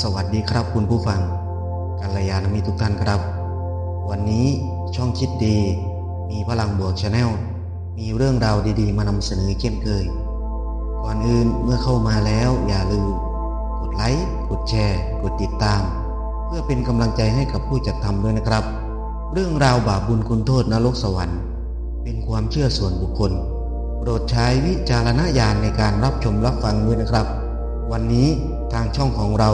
สวัสดีครับคุณผู้ฟังกัลยาณมิตรทุกท่านครับ วันนี้ช่องคิดดี มีพลังบวกชาแนลมีเรื่องราวดีๆ มานำเสนอเช่นเคย ก่อนอื่นเมื่อเข้ามาแล้วอย่าลืม กดไลค์ กดแชร์ กดติดตาม เพื่อเป็นกำลังใจให้กับผู้จัดทำด้วยนะครับ เรื่องราวบาปบุญคุณโทษนรกสวรรค์ เป็นความเชื่อส่วนบุคคล โปรดใช้วิจารณญาณในการรับชมรับฟังด้วยนะครับ วันนี้ทางช่องของเรา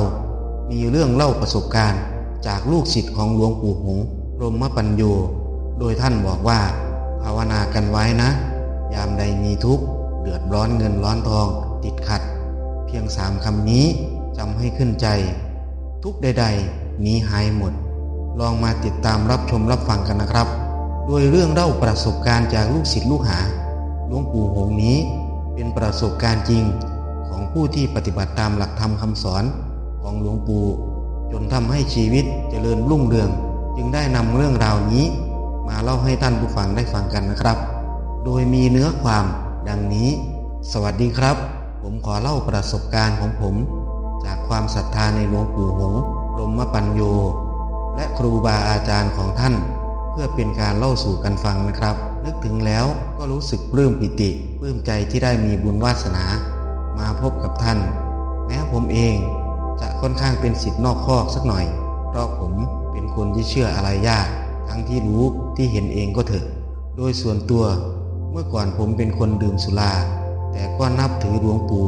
มีเรื่องเล่าประสบการณ์จากลูกศิษย์ของหลวงปู่หงรมปัญโย โดยท่านบอกว่า ภาวนากันไว้นะ ยามใดมีทุกข์เดือดร้อนเงินร้อนทอง ติดขัด เพียงสามคำนี้จำให้ขึ้นใจ ทุกข์ใดๆนีหายหมด ลองมาติดตามรับชมรับฟังกันนะครับ โดยเรื่องเล่าประสบการณ์จากลูกศิษย์ลูกหาหลวงปู่หงนี้เป็นประสบการณ์จริงของผู้ที่ปฏิบัติตามหลักธรรมคำสอน ของหลวงปู่จนทำให้ชีวิตเจริญรุ่งเรือง จึงได้นำเรื่องราวนี้ มาเล่าให้ท่านผู้ฟังได้ฟังกันนะครับ โดยมีเนื้อความดังนี้ สวัสดีครับ ผมขอเล่าประสบการณ์ของผม จากความศรัทธาในหลวงปู่หงส์รมปัญโย และครูบาอาจารย์ของท่าน เพื่อเป็นการเล่าสู่กันฟังนะครับ นึกถึงแล้วก็รู้สึกปลื้มปิติปลื้มใจที่ได้มีบุญวาสนา มาพบกับท่าน แม้ผมเอง จะค่อนข้างเป็นสิทธิ์นอกคอกสักหน่อย เพราะผมเป็นคนที่เชื่ออะไรยาก ทั้งที่รู้ที่เห็นเองก็เถอะ โดยส่วนตัว เมื่อก่อนผมเป็นคนดื่มสุรา แต่ก็นับถือหลวงปู่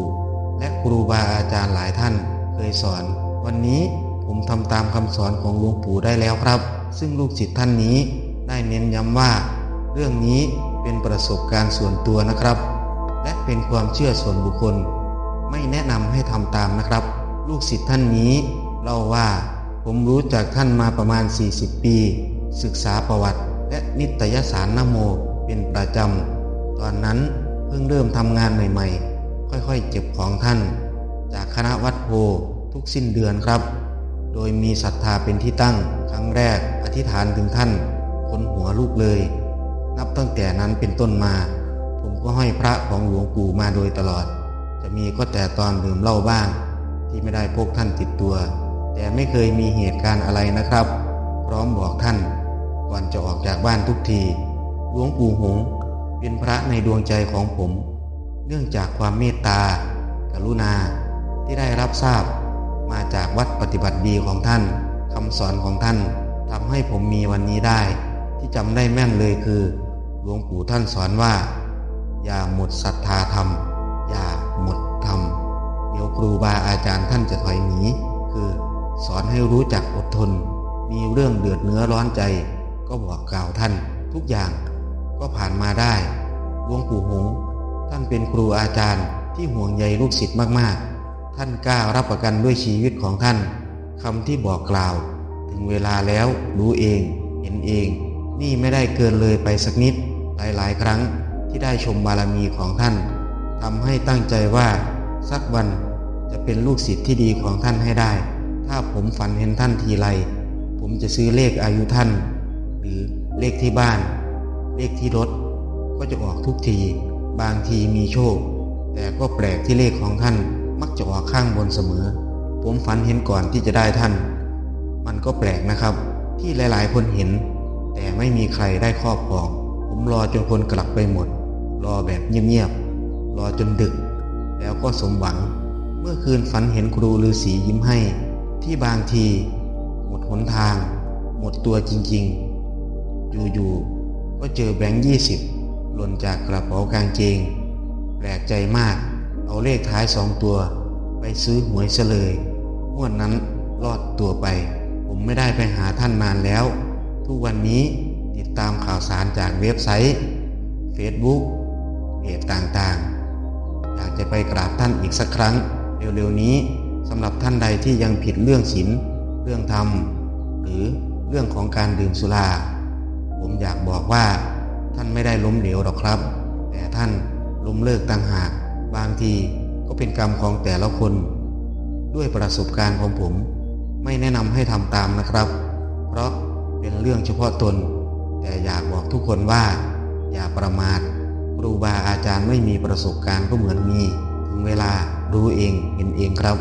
และครูบาอาจารย์หลายท่านเคยสอน วันนี้ผมทำตามคำสอนของหลวงปู่ได้แล้วครับ ซึ่งลูกศิษย์ท่านนี้ได้เน้นย้ำว่า เรื่องนี้เป็นประสบการณ์ส่วนตัวนะครับ และเป็นความเชื่อส่วนบุคคล ไม่แนะนำให้ทำตามนะครับ ลูกศิษย์ท่านนี้เล่าว่าผมรู้จักท่านมาประมาณ 40 ปี ศึกษาประวัติ และนิตยสารนโมเป็นประจำ ตอนนั้นเพิ่งเริ่มทำงานใหม่ๆ ค่อยๆ เก็บของท่าน จากคณะวัดโพทุกสิ้นเดือนครับ โดยมีศรัทธาเป็นที่ตั้ง ครั้งแรกอธิษฐานถึงท่านคนหัวลูกเลย นับตั้งแต่นั้นเป็นต้นมา ผมก็ห้อยพระของหลวงปู่มาโดยตลอด จะมีก็แต่ตอนดื่มเหล้าบ้าง ที่ไม่ได้พกท่านติดตัว แต่ไม่เคยมีเหตุการณ์อะไรนะครับ พร้อมบอกท่าน ก่อนจะออกจากบ้านทุกทีหลวงปู่หงเป็นพระในดวงใจของผม เนื่องจากความเมตตา กรุณาที่ได้รับทราบ มาจากวัดปฏิบัติดีของท่านคำสอนของท่านทำให้ผมมีวันนี้ได้ ที่จำได้แม่นเลยคือ หลวงปู่ท่านสอนว่า อย่าหมดศรัทธาธรรม ครูบาอาจารย์ท่านจะถอยหนี คือสอนให้รู้จักอดทน มีเรื่องเดือดเนื้อร้อนใจ ก็บอกกล่าวท่านทุกอย่างก็ผ่านมาได้หลวงปู่หงส์ท่านเป็นครูอาจารย์ที่ห่วงใยลูกศิษย์มากๆ ท่านกล้ารับประกันด้วยชีวิตของท่านคำที่บอกกล่าว ถึงเวลาแล้วรู้เอง เห็นเอง นี่ไม่ได้เกินเลยไปสักนิดหลายๆ ครั้งที่ได้ชมบารมีของท่านทำให้ตั้งใจว่าสักวัน จะเป็นลูกศิษย์ที่ดีของท่านให้ได้ ถ้าผมฝันเห็นท่านทีไร ผมจะซื้อเลขอายุท่าน หรือเลขที่บ้าน เลขที่รถ ก็จะออกทุกที บางทีมีโชค แต่ก็แปลกที่เลขของท่านมักจะออกข้างบนเสมอ ผมฝันเห็นก่อนที่จะได้ท่าน มันก็แปลกนะครับ ที่หลายๆ คนเห็น แต่ไม่มีใครได้ครอบครอง ผมรอจนคนกลับไปหมด รอแบบเงียบๆ รอจนดึก แล้วก็สมหวัง เมื่อคืนฝันเห็นครูฤาษียิ้มให้ ที่บางที หมดหนทาง หมดตัวจริงๆ อยู่ๆ ก็เจอแบงค์ยี่สิบหล่นจากกระเป๋ากางเกงแปลกใจมาก เอาเลขท้ายสองตัว ไปซื้อหวยซะเลยงวดนั้นรอดตัวไป ผมไม่ได้ไปหาท่านนานแล้ว ทุกวันนี้ติดตามข่าวสารจากเว็บไซต์ Facebook เพจต่างๆ อยากจะไปกราบท่านอีกสักครั้ง เร็วๆนี้สำหรับท่านใดที่ยังผิดเรื่องศีลเรื่องธรรม หรือเรื่องของการดื่มสุรา ผมอยากบอกว่าท่านไม่ได้ล้มเหลวหรอกครับ แต่ท่านล้มเลิกต่างหาก บางทีก็เป็นกรรมของแต่ละคน ด้วยประสบการณ์ของผม ไม่แนะนำให้ทำตามนะครับ เพราะเป็นเรื่องเฉพาะตน แต่อยากบอกทุกคนว่า อย่าประมาทครูบาอาจารย์ไม่มีประสบการณ์ก็เหมือนมี ถึงเวลา รู้เองเห็นเองครับ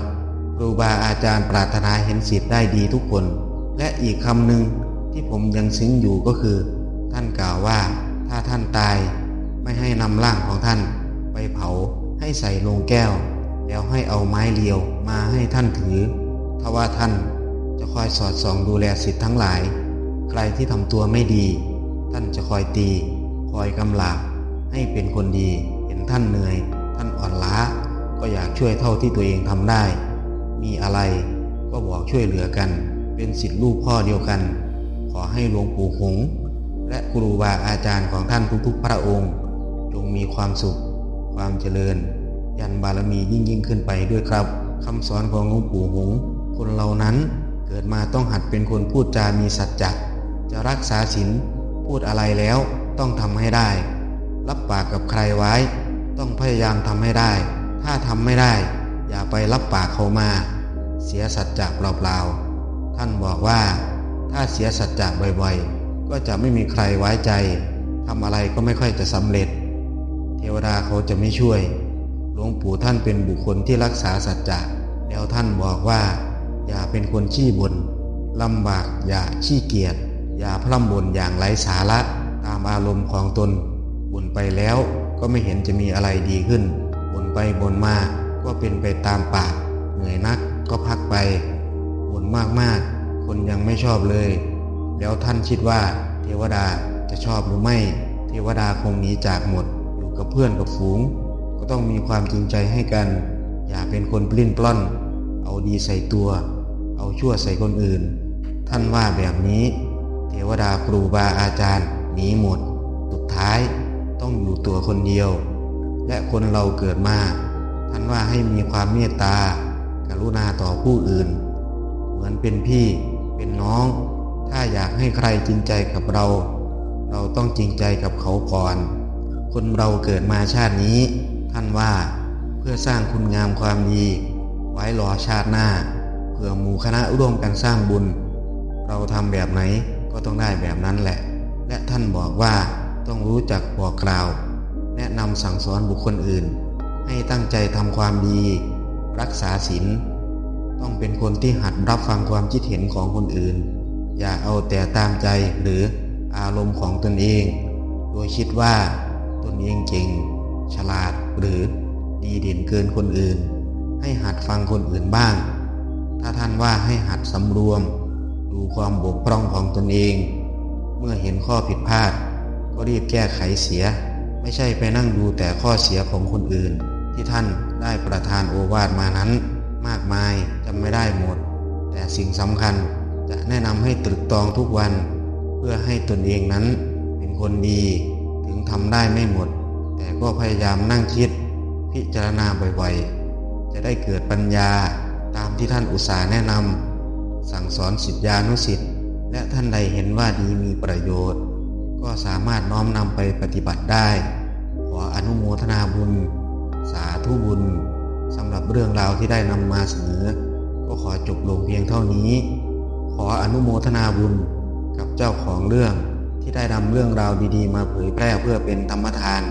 ครูบาอาจารย์ปรารถนาเห็นสิทธิ์ได้ดีทุกคน และอีกคำหนึ่งที่ผมยังซึ้งอยู่ก็คือ ท่านกล่าวว่าถ้าท่านตาย ไม่ให้นำร่างของท่าน ไปเผาให้ใส่ลงแก้ว แล้วให้เอาไม้เลียวมาให้ท่านถือถ้าว่าท่านจะคอยสอดส่องดูแลสิทธิ์ทั้งหลาย ใครที่ทำตัวไม่ดี ท่านจะคอยตี คอยกำลาบให้เป็นคนดี เห็นท่านเหนื่อย ท่านอ่อนล้า ก็อยากช่วยเท่าที่ตัวเองทำได้ มีอะไรก็บอกช่วยเหลือกัน เป็นสิทธิลูกพ่อเดียวกัน ขอให้หลวงปู่หงส์และครูบาอาจารย์ของท่านทุกๆพระองค์ จงมีความสุข ความเจริญ ยันบารมียิ่งยิ่งขึ้นไปด้วยครับคำสอนของหลวงปู่หงส์คนเรานั้นเกิดมาต้องหัดเป็นคนพูดจามีสัจจะจะรักษาศีลพูดอะไรแล้วต้องทำให้ได้ รับปากกับใครไว้ ต้องพยายามทำให้ได้ ถ้าทำไม่ได้ อย่าไปรับปากเขามา เสียสัจจะเปล่าๆ ท่านบอกว่า ถ้าเสียสัจจะบ่อยๆ ก็จะไม่มีใครไว้ใจทำอะไรก็ไม่ค่อยจะสำเร็จ เทวดาเขาจะไม่ช่วย หลวงปู่ท่านเป็นบุคคลที่รักษาสัจจะแล้วท่านบอกว่า อย่าเป็นคนขี้บ่นลำบากอย่าขี้เกียจอย่าพร่ำบ่นอย่างไร้สาระตามอารมณ์ของตนบ่นไปแล้วก็ไม่เห็นจะมีอะไรดีขึ้น บ่นไปบ่นมาก็เป็นไปตามปาก เหนื่อยนักก็พักไปบ่นมากๆ คนยังไม่ชอบเลย แล้วท่านคิดว่าเทวดาจะชอบหรือไม่ เทวดาคงหนีจากหมด อยู่กับเพื่อนกับฝูง ก็ต้องมีความจริงใจให้กัน อย่าเป็นคนปลิ้นปล้อน เอาดีใส่ตัว เอาชั่วใส่คนอื่น ท่านว่าแบบนี้ เทวดาครูบาอาจารย์หนีหมด สุดท้ายต้องอยู่ตัวคนเดียว และคนเราเกิดมา ท่านว่าให้มีความเมตตา กรุณาต่อผู้อื่น เหมือนเป็นพี่เป็นน้อง ถ้าอยากให้ใครจริงใจกับเรา เราต้องจริงใจกับเขาก่อน คนเราเกิดมาชาตินี้ ท่านว่าเพื่อสร้างคุณงามความดี ไว้รอชาติหน้าเพื่อหมู่คณะร่วมกันสร้างบุญ เราทำแบบไหนก็ต้องได้แบบนั้นแหละ และท่านบอกว่าต้องรู้จักบอกกล่าว แนะนำสั่งสอนบุคคลอื่น ให้ตั้งใจทำความดี รักษาศีลต้องเป็นคนที่หัดรับฟังความคิดเห็นของคนอื่น อย่าเอาแต่ตามใจหรืออารมณ์ของตนเอง โดยคิดว่าตนเองเก่ง ฉลาดหรือดีเด่นเกินคนอื่น ให้หัดฟังคนอื่นบ้าง ถ้าท่านว่าให้หัดสำรวม ดูความบกพร่องของตนเอง เมื่อเห็นข้อผิดพลาด ก็รีบแก้ไขเสีย ไม่ใช่ไปนั่งดูแต่ข้อเสียของคนอื่น ที่ท่านได้ประทานโอวาทมานั้น มากมายจำไม่ได้หมด แต่สิ่งสำคัญจะแนะนำให้ตรึกตรองทุกวัน เพื่อให้ตนเองนั้นเป็นคนดี ถึงทำได้ไม่หมด แต่ก็พยายามนั่งคิด พิจารณาบ่อยๆ จะได้เกิดปัญญาตามที่ท่านอุตสาห์แนะนำสั่งสอนสิทธิานุสิทธิ์และท่านใดเห็นว่าดีมีประโยชน์ ก็สามารถน้อมนำไปปฏิบัติได้ ขออนุโมทนาบุญ สาธุบุญสำหรับเรื่องราวที่ได้นำมาเสนอ ก็ขอจบลงเพียงเท่านี้ ขออนุโมทนาบุญกับเจ้าของเรื่องที่ได้นำเรื่องราวดีๆ มาเผยแพร่เพื่อเป็นธรรมทาน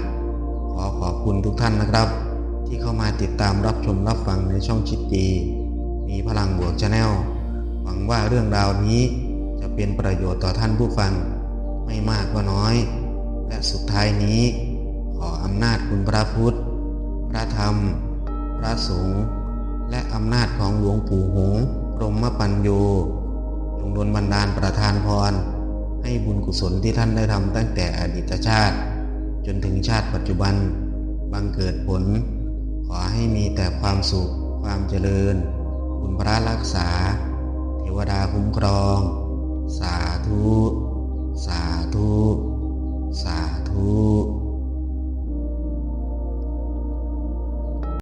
ขอขอบคุณทุกท่านนะครับ ที่เข้ามาติดตามรับชมรับฟังในช่องชิดดีมีพลังบวกชาแนลหวังว่าเรื่องราวนี้จะเป็นประโยชน์ต่อท่านผู้ฟัง ไม่มากก็น้อย และสุดท้ายนี้ ขออำนาจคุณพระพุทธ พระธรรม พระสงฆ์และอำนาจของหลวงปู่หงพรหมปัญโยจงดลบันดาลประทานพร ให้บุญกุศลที่ท่านได้ทำตั้งแต่อดีตชาติ จนถึงชาติปัจจุบัน บังเกิดผล ขอให้มีแต่ความสุข ความเจริญ คุณพระรักษา เทวดาคุ้มครอง สาธุ สา तो